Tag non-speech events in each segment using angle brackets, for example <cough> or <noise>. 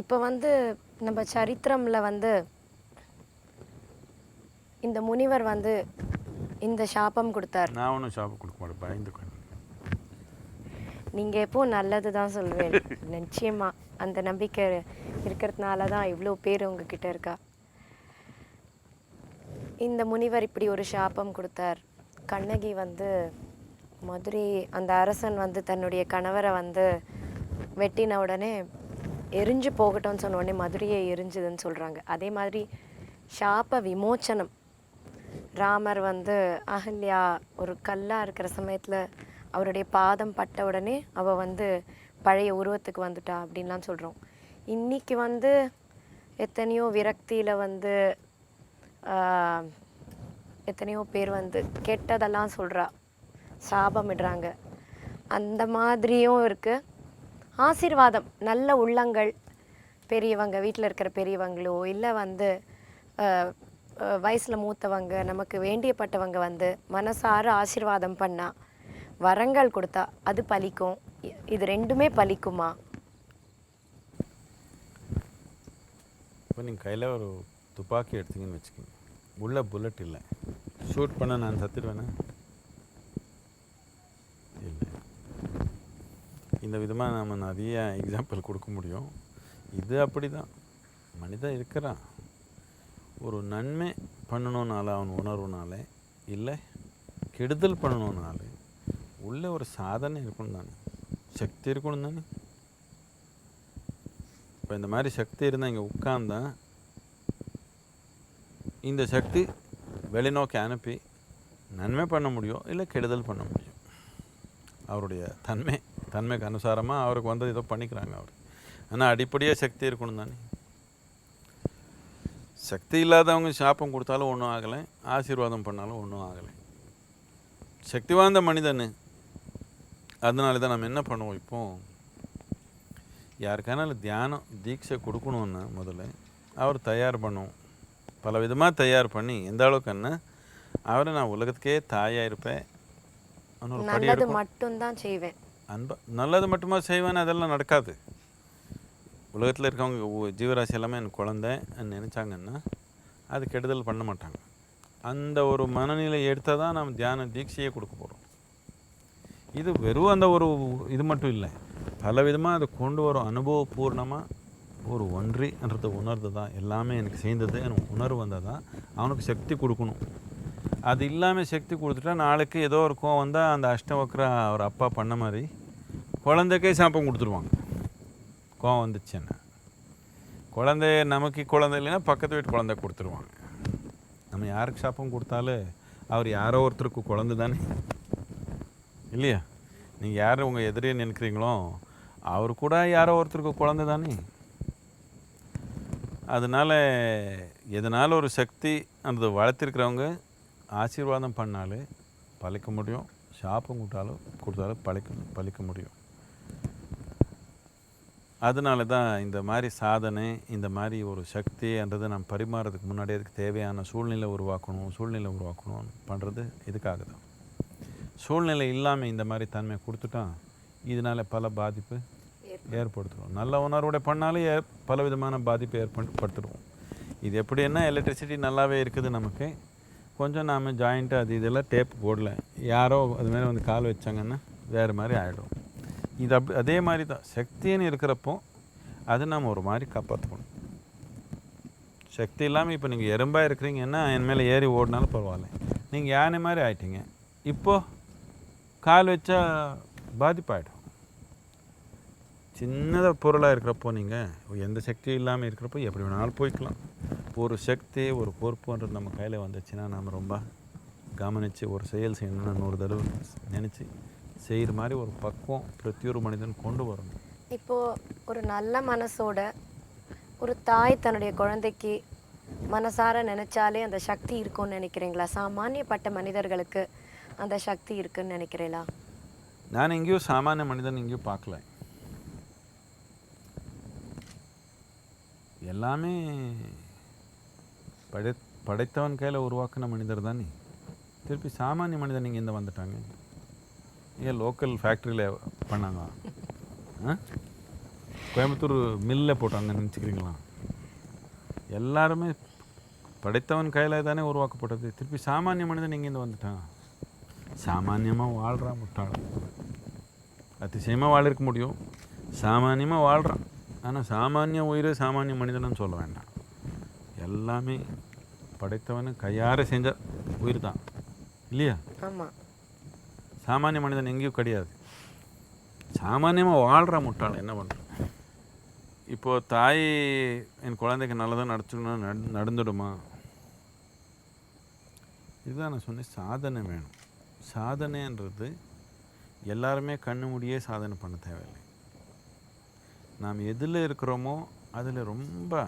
இப்போ வந்து நம்ம சரித்திரம்ல வந்து இந்த முனிவர் வந்து இந்த சாபம் கொடுத்தார். நான் ஒன்றும் ஷாப்பு கொடுக்க மாட்டேன் பயந்துக்கணும் நீங்க எப்போ நல்லது தான் சொல்வேன் நிச்சயமா அந்த நம்பிக்கை இருக்கிறதுனால தான் இவ்வளோ பேர் உங்ககிட்ட இருக்கா. இந்த முனிவர் இப்படி ஒரு சாபம் கொடுத்தார். கண்ணகி வந்து மதுரை அந்த அரசன் வந்து தன்னுடைய கணவரை வந்து வெட்டின உடனே எரிஞ்சு போகட்டும்னு சொன்ன உடனே மதுரையை எரிஞ்சுதுன்னு சொல்கிறாங்க அதே மாதிரி ஷாப்ப விமோச்சனம். ராமர் வந்து அகல்யா ஒரு கல்லா இருக்கிற சமயத்தில் அவருடைய பாதம் பட்ட உடனே அவள் வந்து பழைய உருவத்துக்கு வந்துட்டா அப்படின்லாம் சொல்கிறோம் இன்னைக்கு வந்து எத்தனையோ விரக்தியில் வந்து எத்தனையோ பேர் வந்து கெட்டதெல்லாம் சொல்கிறா சாபமிடுறாங்க. அந்த மாதிரியும் இருக்குது ஆசீர்வாதம் நல்ல உள்ளங்கள் பெரியவங்க வீட்டில் இருக்கிற பெரியவங்களோ இல்லை வந்து வயசில் மூத்தவங்க நமக்கு வேண்டியப்பட்டவங்க வந்து மனசார ஆசீர்வாதம் பண்ணால் வரங்கள் கொடுத்தா அது பலிக்கும். இது ரெண்டுமே பலிக்குமா? இப்போ நீங்கள் கையில் ஒரு துப்பாக்கி எடுத்தீங்கன்னு வச்சுக்கோங்க. உள்ள புல்லட் இல்லை. ஷூட் பண்ண நான் சத்துடுவேனா இல்லை இந்த விதமாக நம்ம நிறைய எக்ஸாம்பிள் கொடுக்க முடியும். இது அப்படி தான் மனிதன் இருக்கிறான். ஒரு நன்மை பண்ணணும்னால அவன் உணர்வுனால இல்லை கெடுதல் பண்ணணும்னால உள்ளே ஒரு சாதனை இருக்கணும் தானே. சக்தி இருக்கணும் தானே. இப்போ இந்த மாதிரி சக்தி இருந்தால் இங்கே உட்கார்ந்தா இந்த சக்தி வெளிநோக்கி அனுப்பி நன்மை பண்ண முடியும் இல்லை கெடுதல் பண்ண முடியும். அவருடைய தன்மை தன்மைக்கு அனுசாரமாக அவருக்கு வந்து ஏதோ பண்ணிக்கிறாங்க அவர். ஆனால் அடிப்படையாக சக்தி இருக்கணும் தானே. சக்தி இல்லாதவங்க சாப்பம் கொடுத்தாலும் ஒன்றும் ஆகலை. ஆசீர்வாதம் பண்ணாலும் ஒன்றும் ஆகலை. சக்தி வாய்ந்த மனிதன். அதனால தான் நம்ம என்ன பண்ணுவோம் இப்போ? யாருக்கானாலும் தியானம் தீட்சை கொடுக்கணுன்னா முதல்ல அவர் தயார் பண்ணும் பல விதமாக தயார் பண்ணி எந்த அளவுக்குன்னா அவரை நான் உலகத்துக்கே தாயாக இருப்பேன். மட்டும்தான் செய்வேன். அன்பா நல்லது மட்டுமா செய்வேன் அதெல்லாம் நடக்காது. உலகத்தில் இருக்கவங்க ஜீவராசி எல்லாமே எனக்கு குழந்தைன்னு நினச்சாங்கன்னா அது கெடுதல் பண்ண மாட்டாங்க. அந்த ஒரு மனநிலை எடுத்தால் தான் நம்ம தியான தீட்சையை கொடுக்க போகிறோம் இது வெறும் அந்த ஒரு இது மட்டும் இல்லை. பல விதமாக அதை கொண்டு வரும் அனுபவபூர்ணமாக ஒரு ஒன்றின்றத உணர்ந்து தான் எல்லாமே எனக்கு சேர்ந்தது. எனக்கு உணர்வு வந்தால் தான் அவனுக்கு சக்தி கொடுக்கணும். அது இல்லாமல் சக்தி கொடுத்துட்டா நாளைக்கு ஏதோ ஒரு கோவம் வந்தால் அந்த அஷ்டவக்ர அவர் அப்பா பண்ண மாதிரி குழந்தைக்கே சாப்பம் கொடுத்துருவாங்க. கோவம் வந்துச்சுன்னா குழந்தைய நமக்கு குழந்தை இல்லைன்னா பக்கத்து வீட்டு குழந்தை கொடுத்துருவாங்க. நம்ம யாருக்கு சாப்பம் கொடுத்தாலும் அவர் யாரோ ஒருத்தருக்கு குழந்தை தானே. இல்லையா? நீங்கள் யார் உங்கள் எதிரே நினைக்கிறீங்களோ அவர் கூட யாரோ ஒருத்தருக்கு குழந்தை தானே. அதனால் எதனால் ஒரு சக்தி அந்த வளர்த்திருக்கிறவங்க ஆசீர்வாதம் பண்ணாலே பழிக்க முடியும். சாப்பம் கொடுத்தாலும் கொடுத்தாலும் பழிக்க பழிக்க முடியும். அதனால தான் இந்த மாதிரி சாதனை இந்த மாதிரி ஒரு சக்தின்றதை நம்ம பரிமாறதுக்கு முன்னாடி அதுக்கு தேவையான சூழ்நிலை உருவாக்கணும் சூழ்நிலை உருவாக்கணும் பண்ணுறது இதுக்காக தான் சூழ்நிலை இல்லாமல் இந்த மாதிரி தன்மை கொடுத்துட்டா இதனால் பல பாதிப்பு ஏற்படுத்துகிறோம் நல்ல உணர்வோட பண்ணாலும் ஏ பல விதமான பாதிப்பு ஏற்படுத்திடுவோம் இது எப்படின்னா எலக்ட்ரிசிட்டி நல்லாவே இருக்குது நமக்கு. கொஞ்சம் நாம் ஜாயிண்ட்டு அது இதெல்லாம் டேப் போடல. யாரோ அது மாதிரி வந்து கால் வச்சாங்கன்னா வேறு மாதிரி ஆகிடும் இது அப் அதே மாதிரி தான் சக்தின்னு இருக்கிறப்போ அது நம்ம ஒரு மாதிரி காப்பாற்றணும் சக்தி இல்லாமல் இப்போ நீங்கள் எறும்பாக இருக்கிறீங்கன்னா என் மேலே ஏறி ஓடினாலும் பரவாயில்ல. நீங்கள் யானை மாதிரி ஆயிட்டீங்க. இப்போது கால் வச்சா பாதிப்பாயிடும். சின்னதாக பொருளாக இருக்கிறப்போ நீங்கள் எந்த சக்தியும் இல்லாமல் இருக்கிறப்போ எப்படி வேணாலும் போய்க்கலாம். ஒரு சக்தி ஒரு பொறுப்புன்றது நம்ம கையில் வந்துச்சுன்னா நாம் ரொம்ப கவனித்து ஒரு செயல் செய்யணும்னு நூறு தடவை நினச்சி செய்கிற மாதிரி ஒரு பக்குவம் பிரத்தியொரு மனிதன் கொண்டு வரணும். இப்போ ஒரு நல்ல மனசோட ஒரு தாய் தன்னுடைய குழந்தைக்கு மனசார நினைச்சாலே அந்த சக்தி இருக்கும்னு நினைக்கிறீங்களா? சாமானியப்பட்ட மனிதர்களுக்கு அந்த சக்தி இருக்குன்னு நினைக்கிறீங்களா? நான் எங்கேயோ சாமானிய மனிதன் எங்கேயோ பார்க்கல. எல்லாமே படை படைத்தவன் கையில் உருவாக்கின மனிதர் தானே. திருப்பி சாமானிய மனிதன் இங்கே இந்த வந்துட்டாங்க? ஏன் லோக்கல் ஃபேக்ட்ரியில் பண்ணாங்க? ஆ? கோயம்புத்தூர் மில்லில் போட்டாங்க நினச்சிக்கிறீங்களா? எல்லாருமே படைத்தவன் கையில் தானே உருவாக்கப்பட்டது. திருப்பி சாமானிய மனிதன் இங்கேருந்து வந்துட்டான்? சாமானியமாக வாழ்கிறான் முட்டாள் அதிசயமாக வாழிருக்க முடியும். சாமானியமாக வாழ்கிறான் ஆனால் சாமானிய உயிர் சாமானிய மனிதனும் சொல்ல வேண்டாம். எல்லாமே படைத்தவனு கையார செஞ்ச உயிர் தான் இல்லையா? ஆமாம் சாமானிய மனிதன் எங்கேயும் கிடையாது. சாமானியமாக வாழ்கிற முட்டாள் என்ன பண்ணுறது இப்போது தாய் என் குழந்தைக்கு நல்லதாக நடத்தணும் நட நடந்துடுமா? இதுதான் நான் சொன்னேன் சாதனை வேணும். சாதனைன்றது எல்லாருமே கண்ணு மூடியே சாதனை பண்ண தேவையில்லை. நாம் எதில் இருக்கிறோமோ அதில் ரொம்ப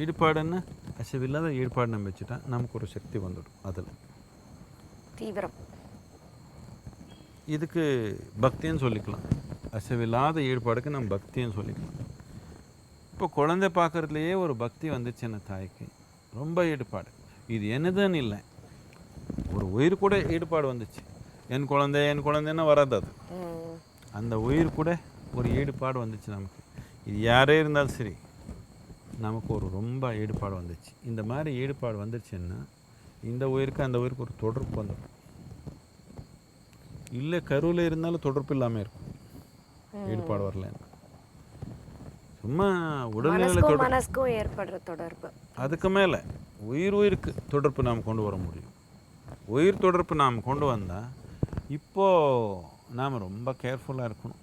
ஈடுபாடுன்னு அசைவில்லாத ஈடுபாடு நம்ம வச்சுட்டா நமக்கு ஒரு சக்தி வந்துடும் அதில். தீவிரம். இதுக்கு பக்தின்னு சொல்லிக்கலாம். அசைவில்லாத ஈடுபாடுக்கு நம்ம பக்தின்னு சொல்லிக்கலாம். இப்போ குழந்தை பார்க்குறதுலையே ஒரு பக்தி வந்துச்சு என்ன தாய்க்கு. ரொம்ப ஈடுபாடு. இது என்னதுன்னு இல்லை. ஒரு உயிர் கூட ஈடுபாடு வந்துச்சு. என் குழந்தை என் குழந்தைன்னா வராது அது. அந்த உயிர் கூட ஒரு ஈடுபாடு வந்துச்சு நமக்கு. இது யாரே இருந்தாலும் சரி நமக்கு ஒரு ரொம்ப ஈடுபாடு வந்துச்சு. இந்த மாதிரி ஈடுபாடு வந்துருச்சுன்னா இந்த உயிருக்கு அந்த உயிருக்கு ஒரு தொடர்பு வந்துடும். இல்லை கருவில் இருந்தாலும் தொடர்பு இல்லாமல் இருக்கும். ஈடுபாடு வரலன்னு சும்மா உடல்நிலை மனசுக்கும் ஏற்படுற தொடர்பு. அதுக்கு மேலே உயிர் உயிருக்கு தொடர்பு நாம் கொண்டு வர முடியும். உயிர் தொடர்பு நாம் கொண்டு வந்தால் இப்போது நாம் ரொம்ப கேர்ஃபுல்லாக இருக்கணும்.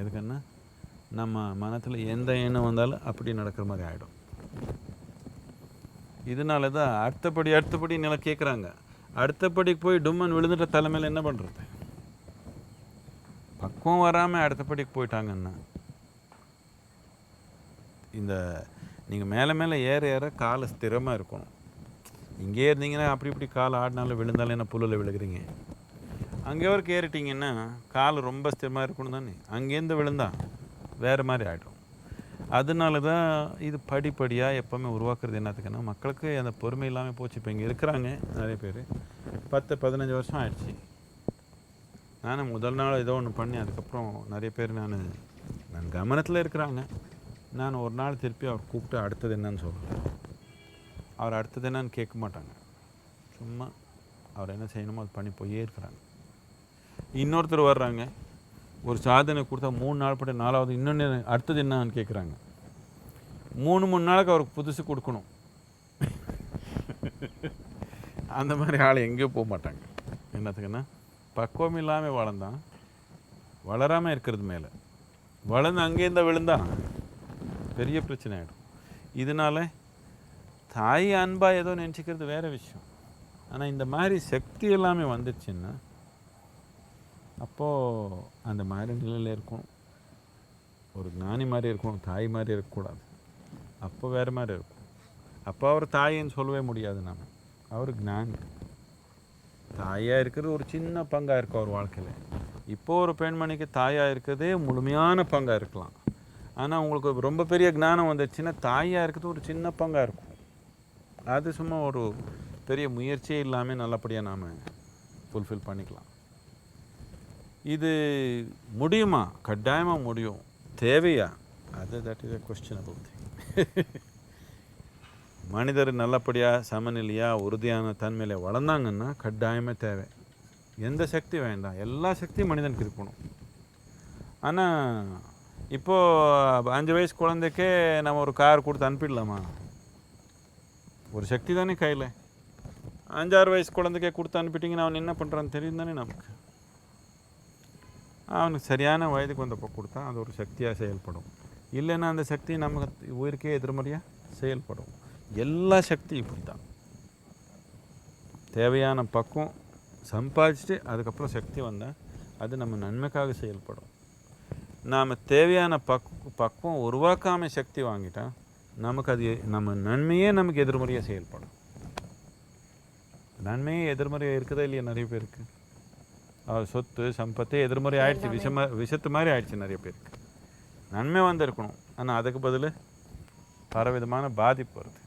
எதுக்குன்னா நம்ம மனத்தில் எந்த எண்ணம் வந்தாலும் அப்படி நடக்கிற மாதிரி ஆகிடும் இதனால தான் அடுத்தபடி அடுத்தபடி நில கேட்குறாங்க அடுத்தபடி போய் டும்மன் விழுந்துட்ட தலைமையில் என்ன பண்ணுறது பக்குவம் வராமல் அடுத்தபடிக்கு போயிட்டாங்கன்னா இந்த நீங்கள் மேலே மேலே ஏற ஏற கால் ஸ்திரமாக இருக்கணும். இங்கே இருந்தீங்கன்னா அப்படி இப்படி கால் ஆடினாலும் விழுந்தாலும் என்ன புல்லில் விழுகிறீங்க? அங்கே வரைக்கும் ஏறிட்டீங்கன்னா கால் ரொம்ப ஸ்திரமாக இருக்கணும் தானே? அங்கேருந்து விழுந்தா வேறு மாதிரி ஆகிடும் அதனால தான் இது படிப்படியாக எப்போவுமே உருவாக்குறது என்னத்துக்குன்னா மக்களுக்கு அந்த பொறுமை இல்லாமல் போச்சு. இப்போ இங்கே இருக்கிறாங்க நிறைய பேர். பத்து பதினஞ்சு வருஷம் ஆயிடுச்சு. நானும் முதல் நாள் ஏதோ ஒன்று பண்ணி அதுக்கப்புறம் நிறைய பேர் நான் நான் கவனத்தில் இருக்கிறாங்க. நான் ஒரு நாள் திருப்பி அவர் கூப்பிட்டு அடுத்தது என்னன்னு சொல்கிறேன் அவர் அடுத்தது என்னன்னு கேட்க மாட்டாங்க. சும்மா அவர் என்ன செய்யணுமோ அது பண்ணி போயே இருக்கிறாங்க. இன்னொருத்தர் வர்றாங்க. ஒரு சாதனை கொடுத்தா மூணு நாள் பட்டு நாலாவது இன்னொன்று அடுத்தது என்னன்னு கேட்குறாங்க. மூணு மூணு நாளுக்கு அவருக்கு புதுசு கொடுக்கணும். <laughs> அந்த மாதிரி ஆள் எங்கேயும் போக மாட்டாங்க. என்னத்துக்குன்னா பக்குவம் இல்லாமல் வளர்ந்தான் வளராமல் இருக்கிறது மேலே. வளர்ந்து அங்கேருந்த விழுந்தான் பெரிய பிரச்சனை ஆகிடும் இதனால தாய் அன்பாக ஏதோ நினச்சிக்கிறது வேற விஷயம். ஆனால் இந்த மாதிரி சக்தி எல்லாமே வந்துச்சுன்னா அப்போது அந்த மாதிரி நிலையில் இருக்கணும். ஒரு ஞானி மாதிரி இருக்கணும் தாய் மாதிரி இருக்கக்கூடாது. அப்போ வேறு மாதிரி இருக்கும். அப்போ அவர் தாயின்னு சொல்லவே முடியாது நம்ம அவர் ஞானி. தாயாக இருக்கிறது ஒரு சின்ன பங்காக இருக்கும் அவர் வாழ்க்கையில். இப்போ ஒரு பெண்மணிக்கு தாயாக இருக்கிறதே முழுமையான பங்காக இருக்கலாம். ஆனால் உங்களுக்கு ரொம்ப பெரிய ஞானம் வந்துச்சுன்னா தாயாக இருக்கிறது ஒரு சின்ன பங்காக இருக்கும். அது சும்மா ஒரு பெரிய முயற்சியே இல்லாமல் நல்லபடியாக நாம் ஃபுல்ஃபில் பண்ணிக்கலாம். இது முடியுமா? கட்டாயமாக முடியும். தேவையா? அது that is a questionable thing மனிதர் நல்லபடியாக சமநிலையாக உறுதியான தன்மையில் வளர்ந்தாங்கன்னா கட்டாயமே தேவை. எந்த சக்தி வேண்டாம். எல்லா சக்தியும் மனிதனுக்கு இருக்கணும். ஆனால் இப்போது அஞ்சு வயசு குழந்தைக்கே நம்ம ஒரு கார் கொடுத்து அனுப்பிடலாமா? ஒரு சக்தி தானே கையில். அஞ்சாறு வயசு குழந்தைக்கே கொடுத்து அனுப்பிட்டிங்கன்னா அவன் என்ன பண்ணுறான்னு தெரியும் தானே நமக்கு. அவனுக்கு சரியான வயதுக்கு வந்தப்போ கொடுத்தா அது ஒரு சக்தியாக செயல்படும். இல்லைன்னா அந்த சக்தி நம்ம உயிருக்கே எதிர்மறையாக செயல்படும். எல்லா சக்தியும் இப்படி தான் தேவையான பக்குவம் சம்பாதிச்சுட்டு அதுக்கப்புறம் சக்தி வந்தால் அது நம்ம நன்மைக்காக செயல்படும். நாம் தேவையான பக்கு பக்குவம் உருவாக்காமல் சக்தி வாங்கிட்டா நமக்கு அது நம்ம நன்மையே நமக்கு எதிர்மறையாக செயல்படும். நன்மையே எதிர்மறையாக இருக்குதா இல்லையா நிறைய பேருக்கு? அவர் சொத்து சம்பத்தே எதிர்மறை ஆயிடுச்சு விஷம விஷத்து மாதிரி ஆயிடுச்சு நிறைய பேருக்கு. நன்மை வந்திருக்கணும். ஆனால் அதுக்கு பதில் பலவிதமான பாதிப்பு வருது.